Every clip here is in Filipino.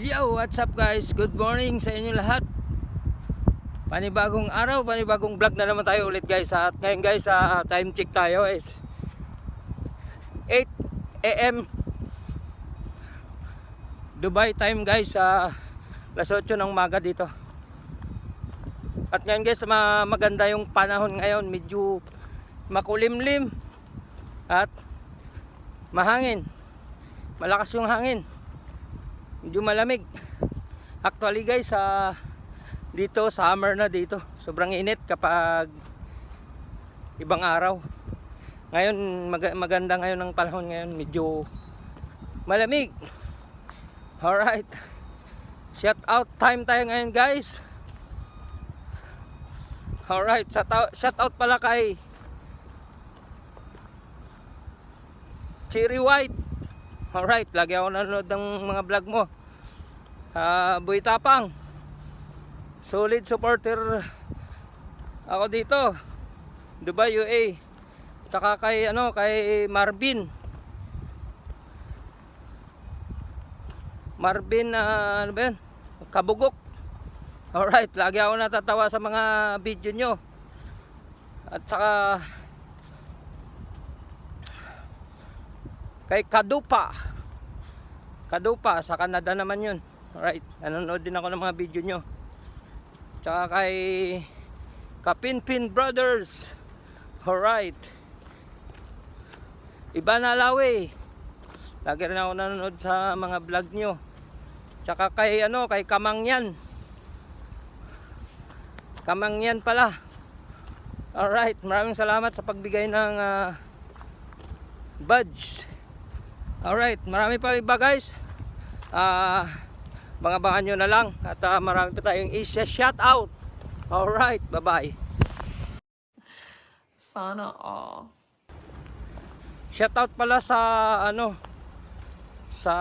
Yo, what's up guys? Good morning sa inyo lahat. Panibagong araw, panibagong vlog na naman tayo ulit guys. At ngayon guys, sa time check tayo is 8 AM Dubai time guys sa alas 8 ng umaga dito. At ngayon guys, ma- maganda yung panahon ngayon. Medyo makulimlim at mahangin. Malakas yung hangin medyo malamig. Actually guys sa dito summer na dito. Sobrang init kapag ibang araw. Ngayon mag- maganda ngayon ang panahon ngayon. Medyo malamig. Alright. Shout out time tayo ngayon guys. Alright shout out, shout out pala kay Cherry White Alright, lagi ako nanonood ng mga vlog mo. Ah, Boy Tapang. Solid supporter ako dito. Dubai, UA. Saka kay ano, kay Marvin. Marvin ah, ano ba yan? Kabugok. Alright, lagi ako natatawa sa mga video nyo. At saka kay Kadupa. Kadupa, sa Canada naman yun. Alright, nanonood din ako ng mga video nyo. Tsaka kay Kapinpin Brothers. Alright. Iba na lawi. Lagi rin ako nanonood sa mga vlog nyo. Tsaka kay ano, kay Kamangyan. Kamangyan pala. Alright, maraming salamat sa pagbigay ng ah, badge. Alright, marami pa iba guys. Ah, bangabangan nyo na lang. At ah, marami pa tayong isya shout out. Alright, bye-bye. Sana all. Shout out pala sa ano sa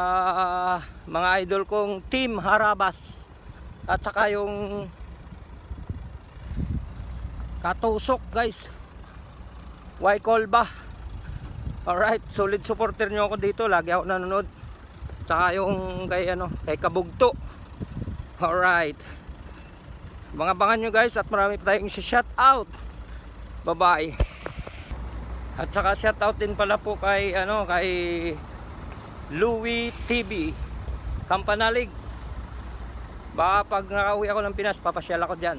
mga idol kong Team Harabas at saka yung Katusok guys. Y Kolba. Alright, solid supporter nyo ako dito. Lagi ako nanonood. Tsaka yung kay ano, kay Kabugto. Alright. Mga bangan nyo guys at marami pa tayong shout out. Bye-bye. At saka shout out din pala po kay ano, kay Louie TV. Kampanalig. Baka pag nakauwi ako ng Pinas, papasyal ako diyan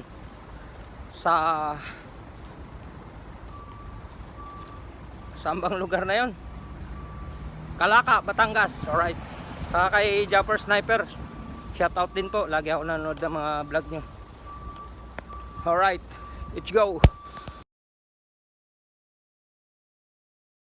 sa Saan bang lugar na yon? Kalaka, Batangas. Alright. Saka kay Japper Sniper. Shout out din po. Lagi ako nanonood ng mga vlog nyo. Alright. Let's go.